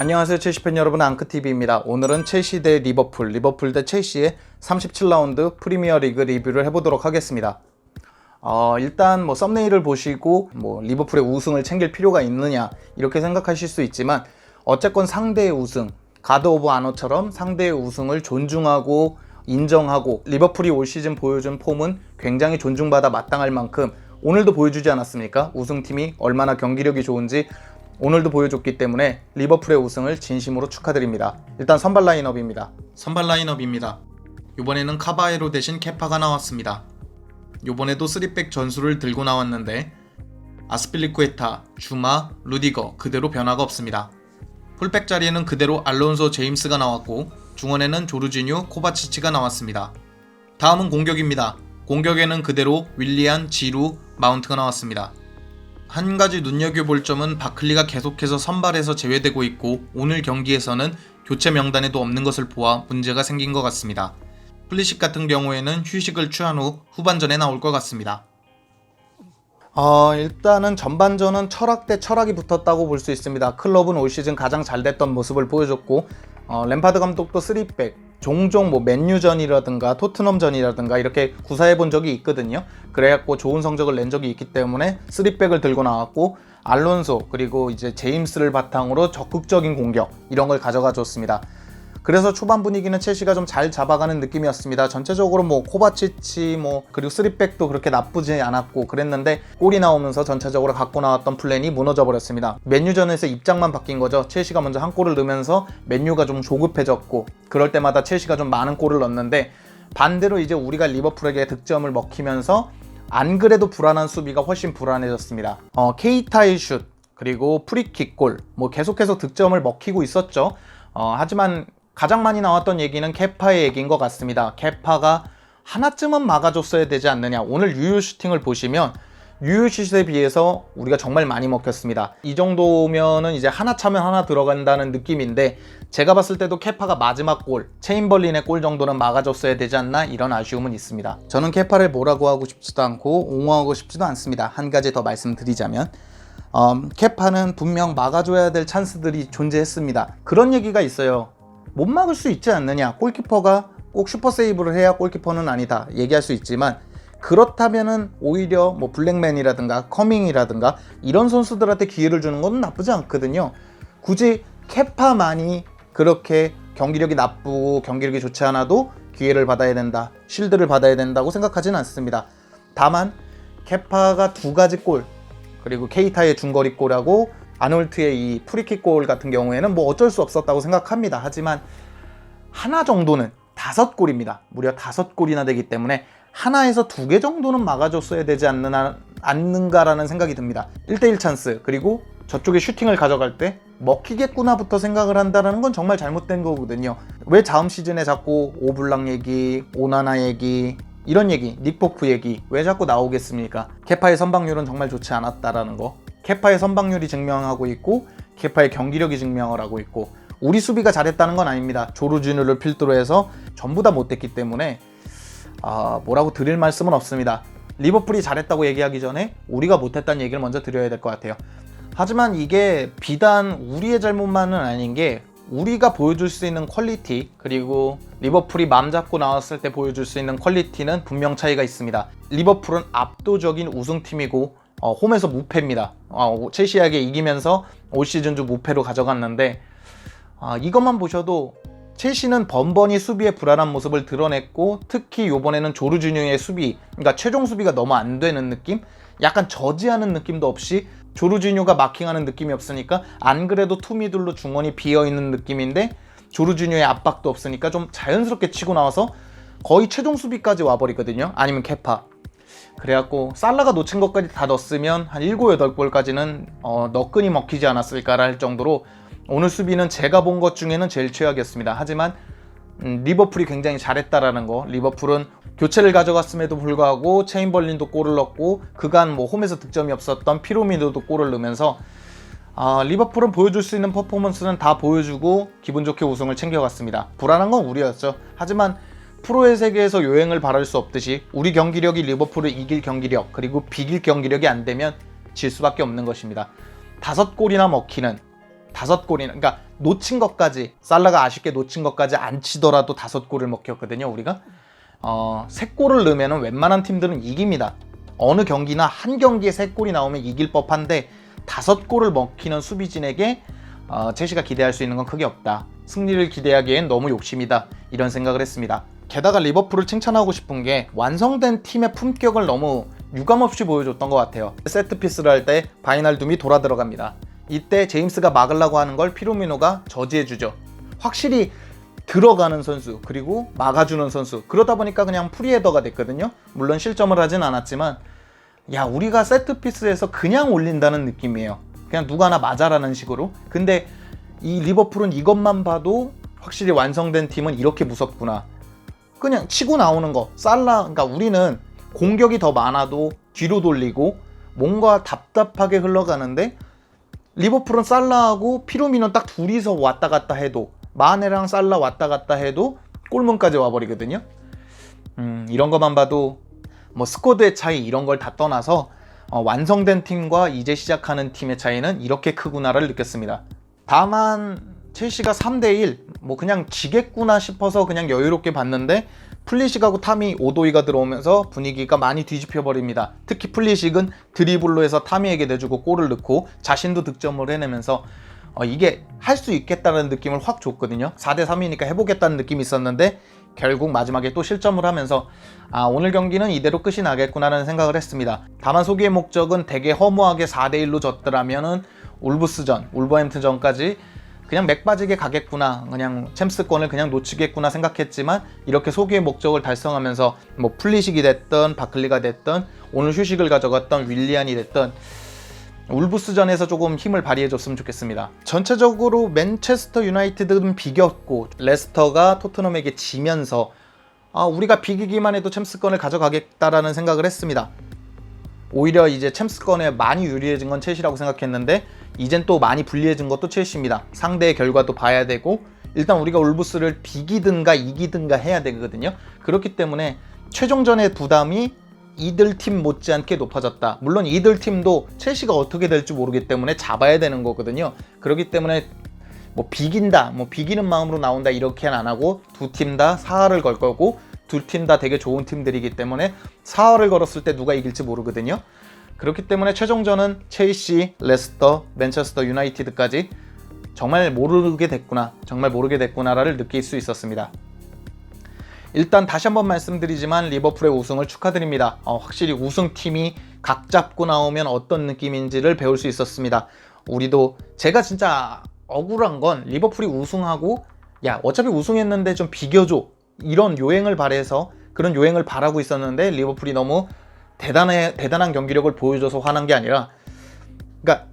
안녕하세요 첼시 팬 여러분 앙크TV입니다. 오늘은 첼시 대 리버풀, 리버풀 대 첼시의 37라운드 프리미어 리그 리뷰를 해보도록 하겠습니다. 어, 일단 뭐 썸네일을 보시고 뭐 리버풀의 우승을 챙길 필요가 있느냐 이렇게 생각하실 수 있지만 어쨌건 상대의 우승, 가드 오브 아너처럼 상대의 우승을 존중하고 인정하고 리버풀이 올 시즌 보여준 폼은 굉장히 존중받아 마땅할 만큼 오늘도 보여주지 않았습니까? 우승팀이 얼마나 경기력이 좋은지 오늘도 보여줬기 때문에 리버풀의 우승을 진심으로 축하드립니다. 일단 선발 라인업입니다. 선발 라인업입니다. 이번에는 카바에로 대신 케파가 나왔습니다. 요번에도 3백 전술을 들고 나왔는데 아스필리쿠에타, 주마, 루디거 그대로 변화가 없습니다. 풀백 자리에는 그대로 알론소 제임스가 나왔고 중원에는 조르지뉴, 코바치치가 나왔습니다. 다음은 공격입니다. 공격에는 그대로 윌리안, 지루, 마운트가 나왔습니다. 한 가지 눈여겨볼 점은 바클리가 계속해서 선발에서 제외되고 있고 오늘 경기에서는 교체 명단에도 없는 것을 보아 문제가 생긴 것 같습니다. 플리식 같은 경우에는 휴식을 취한 후 후반전에 나올 것 같습니다. 어, 일단은 전반전은 철학 대 철학이 붙었다고 볼 수 있습니다. 클럽은 올 시즌 가장 잘 됐던 모습을 보여줬고 어, 램파드 감독도 3백 종종 뭐 맨유전이라든가 토트넘전이라든가 이렇게 구사해 본 적이 있거든요. 그래갖고 좋은 성적을 낸 적이 있기 때문에 3백을 들고 나왔고 알론소 그리고 이제 제임스를 바탕으로 적극적인 공격 이런 걸 가져가 줬습니다. 그래서 초반 분위기는 첼시가 좀 잘 잡아가는 느낌이었습니다. 전체적으로 뭐 코바치치 뭐 그리고 쓰리백도 그렇게 나쁘지 않았고 그랬는데 골이 나오면서 전체적으로 갖고 나왔던 플랜이 무너져 버렸습니다. 맨유전에서 입장만 바뀐 거죠. 첼시가 먼저 한 골을 넣으면서 맨유가 좀 조급해졌고 그럴 때마다 첼시가 좀 많은 골을 넣는데 반대로 이제 우리가 리버풀에게 득점을 먹히면서 안 그래도 불안한 수비가 훨씬 불안해졌습니다. 어, 케이타의 슛 그리고 프리킥 골 뭐 계속해서 득점을 먹히고 있었죠. 어, 하지만 가장 많이 나왔던 얘기는 케파의 얘기인 것 같습니다. 케파가 하나쯤은 막아줬어야 되지 않느냐. 오늘 유효 슈팅을 보시면 유효 슛에 비해서 우리가 정말 많이 먹혔습니다. 이 정도면은 이제 하나 차면 하나 들어간다는 느낌인데 제가 봤을 때도 케파가 마지막 골, 체인벌린의 골 정도는 막아줬어야 되지 않나 이런 아쉬움은 있습니다. 저는 케파를 뭐라고 하고 싶지도 않고 옹호하고 싶지도 않습니다. 한 가지 더 말씀드리자면 음, 케파는 분명 막아줘야 될 찬스들이 존재했습니다. 그런 얘기가 있어요. 못 막을 수 있지 않느냐. 골키퍼가 꼭 슈퍼 세이브를 해야 골키퍼는 아니다. 얘기할 수 있지만 그렇다면은 오히려 뭐 블랙맨이라든가 커밍이라든가 이런 선수들한테 기회를 주는 건 나쁘지 않거든요. 굳이 케파만이 그렇게 경기력이 나쁘고 경기력이 좋지 않아도 기회를 받아야 된다. 실드를 받아야 된다고 생각하지는 않습니다. 다만 케파가 두 가지 골 그리고 케이타의 중거리 골하고 아놀트의 이 프리킥 골 같은 경우에는 뭐 어쩔 수 없었다고 생각합니다. 하지만 하나 정도는 다섯 골입니다. 무려 다섯 골이나 되기 때문에 하나에서 두 개 정도는 막아줬어야 되지 않느나, 않는가라는 생각이 듭니다. 1대1 찬스 그리고 저쪽에 슈팅을 가져갈 때 먹히겠구나부터 생각을 한다는 건 정말 잘못된 거거든요. 왜 다음 시즌에 자꾸 오블랑 얘기, 오나나 얘기 이런 얘기, 닉포프 얘기 왜 자꾸 나오겠습니까? 케파의 선방률은 정말 좋지 않았다라는 거. 케파의 선방률이 증명하고 있고 케파의 경기력이 증명을 하고 있고 우리 수비가 잘했다는 건 아닙니다. 조르주누를 필두로 해서 전부 다 못됐기 때문에 아, 뭐라고 드릴 말씀은 없습니다. 리버풀이 잘했다고 얘기하기 전에 우리가 못했다는 얘기를 먼저 드려야 될 것 같아요. 하지만 이게 비단 우리의 잘못만은 아닌 게 우리가 보여줄 수 있는 퀄리티 그리고 리버풀이 맘 잡고 나왔을 때 보여줄 수 있는 퀄리티는 분명 차이가 있습니다. 리버풀은 압도적인 우승팀이고 어, 홈에서 무패입니다. 어, 첼시에게 이기면서 올 시즌도 무패로 가져갔는데 아, 이것만 보셔도 첼시는 번번이 수비의 불안한 모습을 드러냈고 특히 이번에는 조르주뉴의 수비, 그러니까 최종 수비가 너무 안 되는 느낌? 약간 저지하는 느낌도 없이 조르주뉴가 마킹하는 느낌이 없으니까 안 그래도 투미들로 중원이 비어 있는 느낌인데 조르주뉴의 압박도 없으니까 좀 자연스럽게 치고 나와서 거의 최종 수비까지 와버리거든요. 아니면 케파. 그래갖고 살라가 놓친 것까지 다 넣었으면 한 7, 8골까지는 어, 너끈이 먹히지 않았을까라 할 정도로 오늘 수비는 제가 본 것 중에는 제일 최악이었습니다. 하지만 음, 리버풀이 굉장히 잘했다라는 거. 리버풀은 교체를 가져갔음에도 불구하고 체인벌린도 골을 넣고 그간 뭐 홈에서 득점이 없었던 피로미드도 골을 넣으면서 아, 리버풀은 보여줄 수 있는 퍼포먼스는 다 보여주고 기분 좋게 우승을 챙겨갔습니다. 불안한 건 우리였죠. 하지만 프로의 세계에서 요행을 바랄 수 없듯이 우리 경기력이 리버풀을 이길 경기력 그리고 비길 경기력이 안 되면 질 수밖에 없는 것입니다. 다섯 골이나 먹히는 다섯 골이나 그러니까 놓친 것까지 살라가 아쉽게 놓친 것까지 안 치더라도 다섯 골을 먹혔거든요 우리가. 어, 세 골을 넣으면 웬만한 팀들은 이깁니다. 어느 경기나 한 경기에 세 골이 나오면 이길 법한데 다섯 골을 먹히는 수비진에게 어, 첼시가 기대할 수 있는 건 크게 없다. 승리를 기대하기엔 너무 욕심이다. 이런 생각을 했습니다 게다가 리버풀을 칭찬하고 싶은 게 완성된 팀의 품격을 너무 유감없이 보여줬던 것 같아요 세트피스를 할 때 바이날둠이 돌아 들어갑니다 이때 제임스가 막으려고 하는 걸 피로미노가 저지해주죠. 확실히 들어가는 선수 그리고 막아주는 선수 그러다 보니까 그냥 프리헤더가 됐거든요. 물론 실점을 하진 않았지만 야 우리가 세트피스에서 그냥 올린다는 느낌이에요. 그냥 누가 하나 맞아라는 식으로. 근데 이 리버풀은 이것만 봐도 확실히 완성된 팀은 이렇게 무섭구나. 그냥 치고 나오는 거. 살라 그러니까 우리는 공격이 더 많아도 뒤로 돌리고 뭔가 답답하게 흘러가는데 리버풀은 살라하고 피로미는 딱 둘이서 왔다 갔다 해도 마네랑 살라 왔다 갔다 해도 골문까지 와버리거든요. 음, 이런 것만 봐도 뭐 스쿼드의 차이 이런 걸 다 떠나서 어, 완성된 팀과 이제 시작하는 팀의 차이는 이렇게 크구나를 느꼈습니다. 다만 첼시가 3대1 뭐 그냥 지겠구나 싶어서 그냥 여유롭게 봤는데 플리식하고 타미 오도이가 들어오면서 분위기가 많이 뒤집혀 버립니다. 특히 플리식은 드리블로 해서 타미에게 내주고 골을 넣고 자신도 득점을 해내면서 어, 이게 할 수 있겠다는 느낌을 확 줬거든요. 4대 3이니까 해보겠다는 느낌이 있었는데 결국 마지막에 또 실점을 하면서 아 오늘 경기는 이대로 끝이 나겠구나라는 생각을 했습니다. 다만 소개의 목적은 되게 허무하게 4대 1로 졌더라면은 울브스전, 울버햄튼전까지 그냥 맥 빠지게 가겠구나 그냥 챔스권을 그냥 놓치겠구나 생각했지만 이렇게 소기의 목적을 달성하면서 뭐 플리식이 됐던 바클리가 됐던 오늘 휴식을 가져갔던 윌리안이 됐던 울브스전에서 조금 힘을 발휘해줬으면 좋겠습니다. 전체적으로 맨체스터 유나이티드는 비겼고 레스터가 토트넘에게 지면서 아, 우리가 비기기만 해도 챔스권을 가져가겠다라는 생각을 했습니다. 오히려 이제 챔스권에 많이 유리해진 건 첼시라고 생각했는데 이젠 또 많이 불리해진 것도 첼시입니다. 상대의 결과도 봐야 되고 일단 우리가 울브스를 비기든가 이기든가 해야 되거든요. 그렇기 때문에 최종전의 부담이 이들 팀 못지않게 높아졌다. 물론 이들 팀도 첼시가 어떻게 될지 모르기 때문에 잡아야 되는 거거든요. 그렇기 때문에 뭐 비긴다, 뭐 비기는 마음으로 나온다 이렇게는 안 하고 두 팀 다 사활을 걸 거고 두 팀 다 되게 좋은 팀들이기 때문에 사활을 걸었을 때 누가 이길지 모르거든요. 그렇기 때문에 최종전은 첼시, 레스터, 맨체스터 유나이티드까지 정말 모르게 됐구나, 정말 모르게 됐구나를 느낄 수 있었습니다. 일단 다시 한번 말씀드리지만 리버풀의 우승을 축하드립니다. 어, 확실히 우승팀이 각 잡고 나오면 어떤 느낌인지를 배울 수 있었습니다. 우리도 제가 진짜 억울한 건 리버풀이 우승하고 야 어차피 우승했는데 좀 비겨줘 이런 요행을 바래서 그런 요행을 바라고 있었는데 리버풀이 너무 대단해 대단한 경기력을 보여줘서 화난 게 아니라 그러니까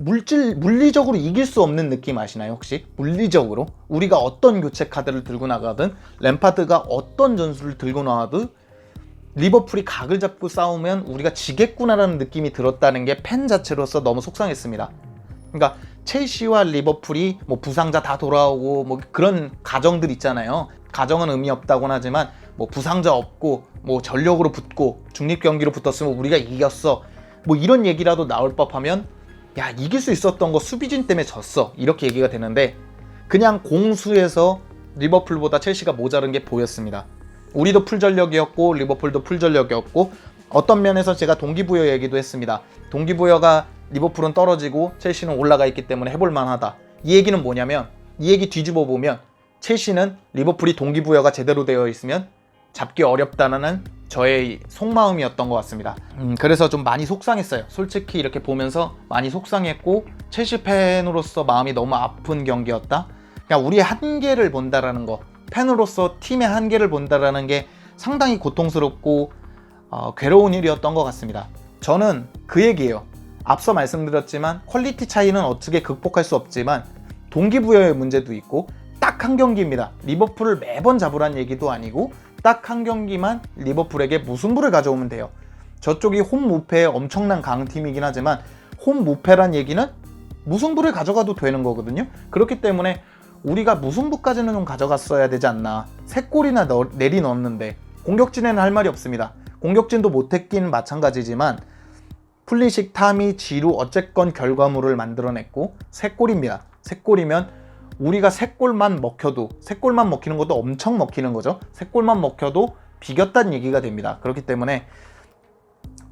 물질 물리적으로 이길 수 없는 느낌 아시나요 혹시 물리적으로 우리가 어떤 교체 카드를 들고 나가든 램파드가 어떤 전술을 들고 나와도 리버풀이 각을 잡고 싸우면 우리가 지겠구나라는 느낌이 들었다는 게 팬 자체로서 너무 속상했습니다. 그러니까 첼시와 리버풀이 뭐 부상자 다 돌아오고 뭐 그런 가정들 있잖아요. 가정은 의미 없다곤 하지만 뭐 부상자 없고 뭐 전력으로 붙고 중립 경기로 붙었으면 우리가 이겼어. 뭐 이런 얘기라도 나올 법하면 야 이길 수 있었던 거 수비진 때문에 졌어 이렇게 얘기가 되는데 그냥 공수에서 리버풀보다 첼시가 모자른 게 보였습니다. 우리도 풀전력이었고 리버풀도 풀전력이었고 어떤 면에서 제가 동기부여 얘기도 했습니다. 동기부여가 리버풀은 떨어지고 첼시는 올라가 있기 때문에 해볼 만하다. 이 얘기는 뭐냐면 이 얘기 뒤집어 보면 첼시는 리버풀이 동기부여가 제대로 되어 있으면 잡기 어렵다는 저의 속마음이었던 것 같습니다. 음, 그래서 좀 많이 속상했어요. 솔직히 이렇게 보면서 많이 속상했고 첼시 팬으로서 마음이 너무 아픈 경기였다. 그냥 우리의 한계를 본다라는 거, 팬으로서 팀의 한계를 본다라는 게 상당히 고통스럽고 어, 괴로운 일이었던 것 같습니다. 저는 그 얘기예요. 앞서 말씀드렸지만 퀄리티 차이는 어떻게 극복할 수 없지만 동기부여의 문제도 있고 딱 한 경기입니다. 리버풀을 매번 잡으란 얘기도 아니고 딱 한 경기만 리버풀에게 무승부를 가져오면 돼요. 저쪽이 홈 무패의 엄청난 강팀이긴 하지만 홈 무패란 얘기는 무승부를 가져가도 되는 거거든요. 그렇기 때문에 우리가 무승부까지는 좀 가져갔어야 되지 않나. 세 골이나 넣, 내리 넣었는데 공격진에는 할 말이 없습니다. 공격진도 못했긴 마찬가지지만 풀리식 탐이 지루 어쨌건 결과물을 만들어냈고 세 골입니다. 세 골이면 우리가 세 골만 먹혀도 세 골만 먹히는 것도 엄청 먹히는 거죠. 세 골만 먹혀도 비겼다는 얘기가 됩니다. 그렇기 때문에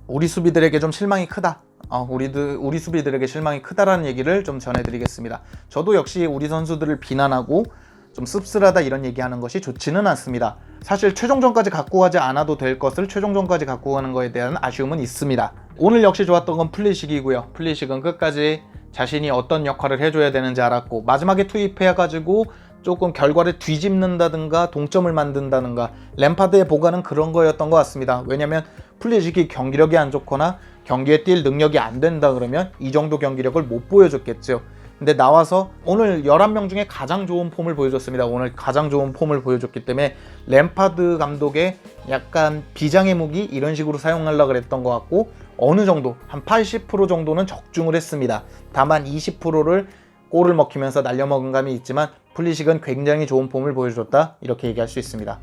우리 수비들에게 좀 실망이 크다. 어, 우리들 우리 수비들에게 실망이 크다라는 얘기를 좀 전해드리겠습니다. 저도 역시 우리 선수들을 비난하고 좀 씁쓸하다 이런 얘기하는 것이 좋지는 않습니다. 사실 최종전까지 갖고 가지 않아도 될 것을 최종전까지 갖고 가는 거에 대한 아쉬움은 있습니다. 오늘 역시 좋았던 건 플리식이고요. 플리식은 끝까지 자신이 어떤 역할을 해줘야 되는지 알았고 마지막에 투입해가지고 조금 결과를 뒤집는다든가 동점을 만든다든가 램파드의 보관은 그런 거였던 것 같습니다. 왜냐면 플리식이 경기력이 안 좋거나 경기에 뛸 능력이 안 된다 그러면 이 정도 경기력을 못 보여줬겠죠. 근데 나와서 오늘 11명 중에 가장 좋은 폼을 보여줬습니다. 오늘 가장 좋은 폼을 보여줬기 때문에 램파드 감독의 약간 비장의 무기 이런 식으로 사용하려고 그랬던 것 같고 어느 정도 한 80% 정도는 적중을 했습니다. 다만 20%를 골을 먹히면서 날려먹은 감이 있지만 플리식은 굉장히 좋은 폼을 보여줬다 이렇게 얘기할 수 있습니다.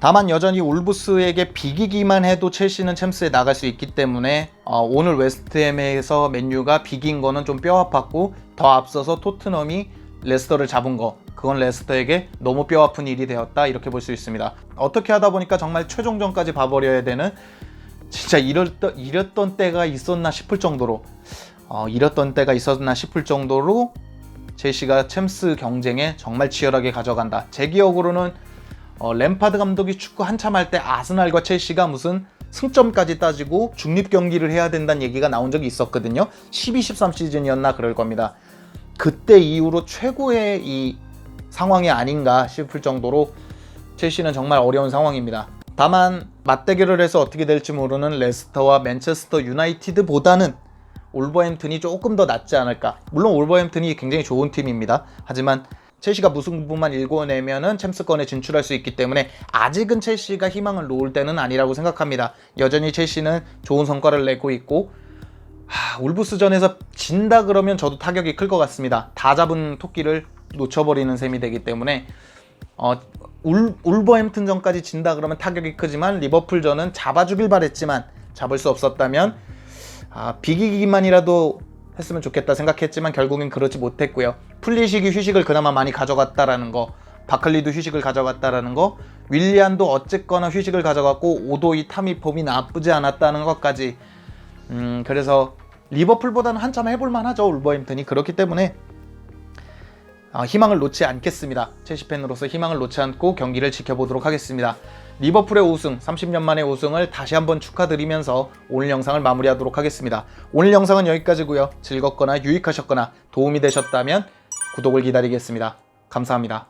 다만 여전히 울브스에게 비기기만 해도 첼시는 챔스에 나갈 수 있기 때문에 어, 오늘 웨스트햄에서 맨유가 비긴 거는 좀 뼈아팠고 더 앞서서 토트넘이 레스터를 잡은 거 그건 레스터에게 너무 뼈아픈 일이 되었다 이렇게 볼 수 있습니다. 어떻게 하다 보니까 정말 최종전까지 봐버려야 되는 진짜 이랬던, 이랬던 때가 있었나 싶을 정도로 어, 이랬던 때가 있었나 싶을 정도로 첼시가 챔스 경쟁에 정말 치열하게 가져간다. 제 기억으로는 어, 램파드 감독이 축구 한참 할 때 아스날과 첼시가 무슨 승점까지 따지고 중립 경기를 해야 된다는 얘기가 나온 적이 있었거든요. 12-13 시즌이었나 그럴 겁니다. 그때 이후로 최고의 이 상황이 아닌가 싶을 정도로 첼시는 정말 어려운 상황입니다. 다만 맞대결을 해서 어떻게 될지 모르는 레스터와 맨체스터 유나이티드보다는 올버햄튼이 조금 더 낫지 않을까. 물론 올버햄튼이 굉장히 좋은 팀입니다. 하지만 첼시가 무승부만 일궈내면은 챔스권에 진출할 수 있기 때문에 아직은 첼시가 희망을 놓을 때는 아니라고 생각합니다. 여전히 첼시는 좋은 성과를 내고 있고 하, 울브스전에서 진다 그러면 저도 타격이 클 것 같습니다. 다 잡은 토끼를 놓쳐버리는 셈이 되기 때문에 어, 울, 울버햄튼전까지 진다 그러면 타격이 크지만 리버풀전은 잡아주길 바랬지만 잡을 수 없었다면 아, 비기기만이라도 했으면 좋겠다 생각했지만 결국엔 그렇지 못했고요. 플리식이 휴식을 그나마 많이 가져갔다라는 거, 바클리도 휴식을 가져갔다라는 거, 윌리안도 어쨌거나 휴식을 가져갔고 오도이 타미폼이 나쁘지 않았다는 것까지. 음, 그래서 리버풀보다는 한참 해볼만 하죠 울버햄튼이 그렇기 때문에 아, 희망을 놓지 않겠습니다. 첼시 팬으로서 희망을 놓지 않고 경기를 지켜보도록 하겠습니다. 리버풀의 우승, 30년 만의 우승을 다시 한번 축하드리면서 오늘 영상을 마무리하도록 하겠습니다. 오늘 영상은 여기까지고요. 즐겁거나 유익하셨거나 도움이 되셨다면 구독을 기다리겠습니다. 감사합니다.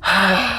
하...